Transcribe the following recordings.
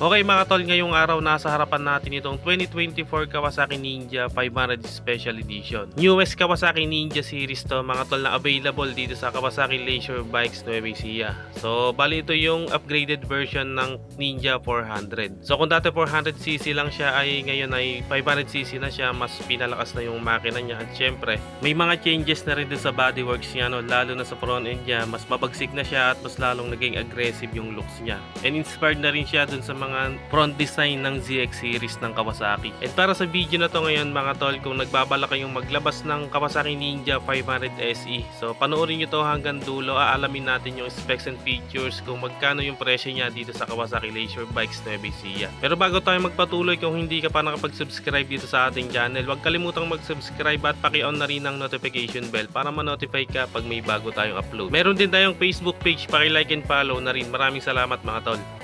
Okay mga tol, ngayong araw nasa harapan natin itong 2024 Kawasaki Ninja 500 Special Edition. Newest Kawasaki Ninja series to mga tol na available dito sa Kawasaki Leisure Bikes Nueva Ecija. So bali ito yung upgraded version ng Ninja 400. So kung dati 400cc lang siya ay ngayon ay 500cc na siya, mas pinalakas na yung makina niya at syempre may mga changes na rin din sa bodyworks niya no, lalo na sa front end niya, mas mabagsik na siya at mas lalong naging aggressive yung looks niya. And inspired na rin siya dun sa mga front design ng ZX series ng Kawasaki. At para sa video na to ngayon mga tol, kung nagbabala kayong maglabas ng Kawasaki Ninja 500 SE, so panoorin nyo to hanggang dulo, aalamin natin yung specs and features kung magkano yung presyo niya dito sa Kawasaki Leisure Bikes Nueva Ecija. Pero bago tayo magpatuloy, kung hindi ka pa nakapag-subscribe dito sa ating channel, huwag kalimutang mag-subscribe at paki-on na rin ang notification bell para ma-notify ka pag may bago tayong upload. Meron din tayong Facebook page, paki-like and follow na rin. Maraming salamat mga tol.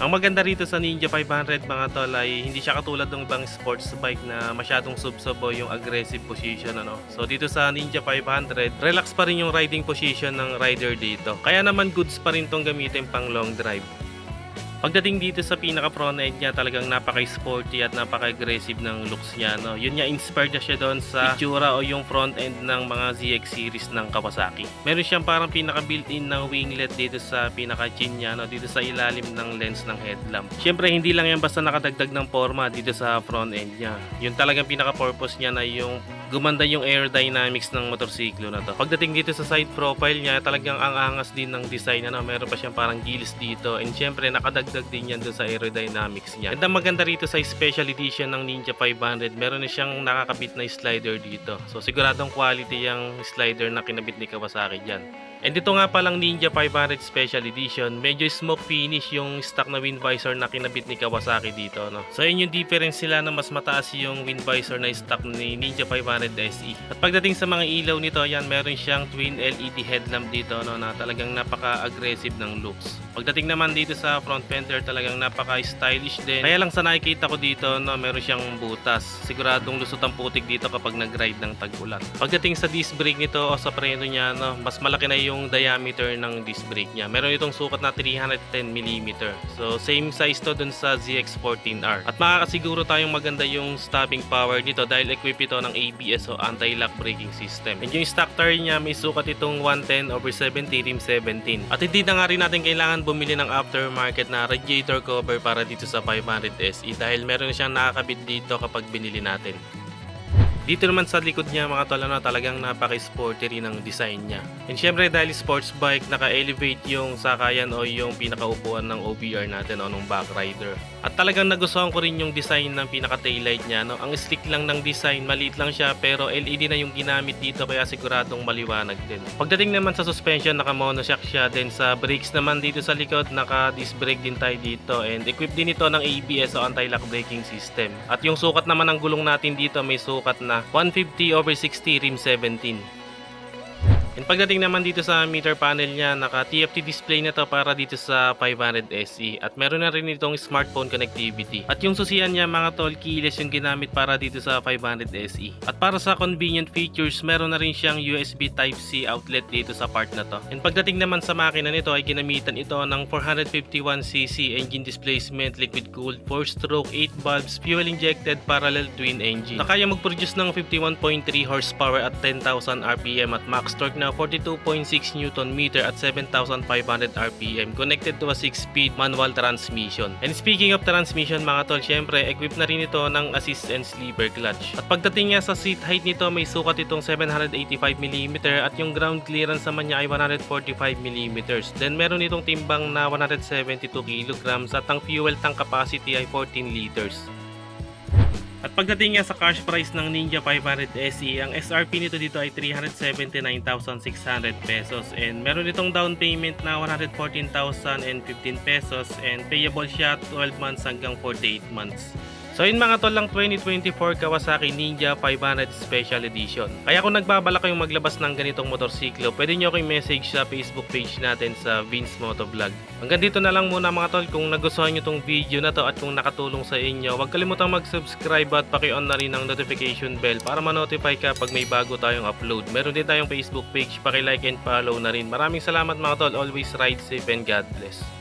Ang maganda rito sa Ninja 500 mga tol ay hindi siya katulad ng ibang sports bike na masyadong subsobo yung aggressive position ano. So dito sa Ninja 500, relax pa rin yung riding position ng rider dito. Kaya naman goods pa rin tong gamitin pang long drive. Pagdating dito sa pinaka front end niya, talagang napaka-sporty at napaka-aggressive ng looks niya. No? Yun nga, inspired na siya doon sa itsura o yung front end ng mga ZX series ng Kawasaki. Meron siyang parang pinaka built-in na winglet dito sa pinaka chin niya, no? dito sa ilalim ng lens ng headlamp. Siyempre, hindi lang yan basta nakadagdag ng forma dito sa front end niya. Yun talagang pinaka-purpose niya na yung gumanda yung aerodynamics ng motorsiklo na to. Pagdating dito sa side profile niya, talagang ang angas din ng design. Ano? Meron pa siyang parang gills dito. And siyempre, nakadagdag din yan doon sa aerodynamics niya. And ang maganda rito sa special edition ng Ninja 500, meron na siyang nakakabit na slider dito. So siguradong quality yung slider na kinabit ni Kawasaki dyan. And dito nga palang Ninja 500 Special Edition, medyo smoke finish yung stock na wind visor na kinabit ni Kawasaki dito. No? So yun yung difference sila na mas mataas yung wind visor na stock ni Ninja 500 SE. At pagdating sa mga ilaw nito, yan meron siyang twin LED headlamp dito no, na talagang napaka-aggressive ng looks. Pagdating naman dito sa front fender, talagang napaka-stylish din. Kaya lang sa nakikita ko dito, no, meron siyang butas. Siguradong lusot ang putik dito kapag nag-ride ng tag-ulan. Pagdating sa disc brake nito o sa preno niya, no, mas malaki na yung diameter ng disc brake niya. Meron itong sukat na 310mm. So same size to dun sa ZX14R. At makakasiguro tayong maganda yung stopping power nito dahil equipped ito ng ABS o anti-lock braking system. And yung stock tire niya may sukat itong 110 over 70 rim 17. At hindi na nga rin natin kailangan bumili ng aftermarket na radiator cover para dito sa 500 SE dahil meron siyang nakakabit dito kapag binili natin. Dito naman sa likod niya mga tol, ano, talagang napaka-sporty rin ang design niya. And syempre dahil sports bike, naka-elevate yung sakayan o yung pinakaupuan ng OBR natin o ng back rider. At talagang nagustuhan ko rin yung design ng pinaka-taillight niya. No? Ang slick lang ng design, maliit lang siya pero LED na yung ginamit dito kaya siguradong maliwanag din. Pagdating naman sa suspension, naka-monoshock siya. Then sa brakes naman dito sa likod, naka-disc brake din tayo dito. And equipped din ito ng ABS o anti-lock braking system. At yung sukat naman ng gulong natin dito, may sukat na 150 over 60 rim 17. And pagdating naman dito sa meter panel niya, naka TFT display na to para dito sa 500 SE. At meron na rin itong smartphone connectivity. At yung susian niya mga tol, keyless yung ginamit para dito sa 500 SE. At para sa convenient features, meron na rin siyang USB Type-C outlet dito sa part na to. And pagdating naman sa makina nito ay ginamitan ito ng 451cc engine displacement, liquid cooled, 4-stroke, 8 valves, fuel injected parallel twin engine. Na kaya mag-produce ng 51.3 horsepower at 10,000 RPM at max torque na 42.6 Newton meter at 7,500 RPM connected to a 6-speed manual transmission. And speaking of transmission mga tol, syempre equipped na rin ito ng assist and sleeper clutch. At pagdating niya sa seat height nito may sukat itong 785mm at yung ground clearance naman niya ay 145mm. Then meron itong timbang na 172 kg at ang fuel tank capacity ay 14 liters. At pagdating nga sa cash price ng Ninja 500 SE, ang SRP nito dito ay 379,600 pesos and meron itong down payment na 114,015 pesos and payable siya 12 months hanggang 48 months. So yun mga tol lang 2024 Kawasaki Ninja 500 Special Edition. Kaya kung nagbabalak kayong maglabas ng ganitong motorsiklo, pwede nyo akong message sa Facebook page natin sa Vince Motovlog. Hanggang dito na lang muna mga tol. Kung nagustuhan nyo tong video na to at kung nakatulong sa inyo, huwag kalimutang mag-subscribe at paki-on na rin ang notification bell para ma-notify ka pag may bago tayong upload. Meron din tayong Facebook page, paki-like and follow na rin. Maraming salamat mga tol. Always ride safe and God bless.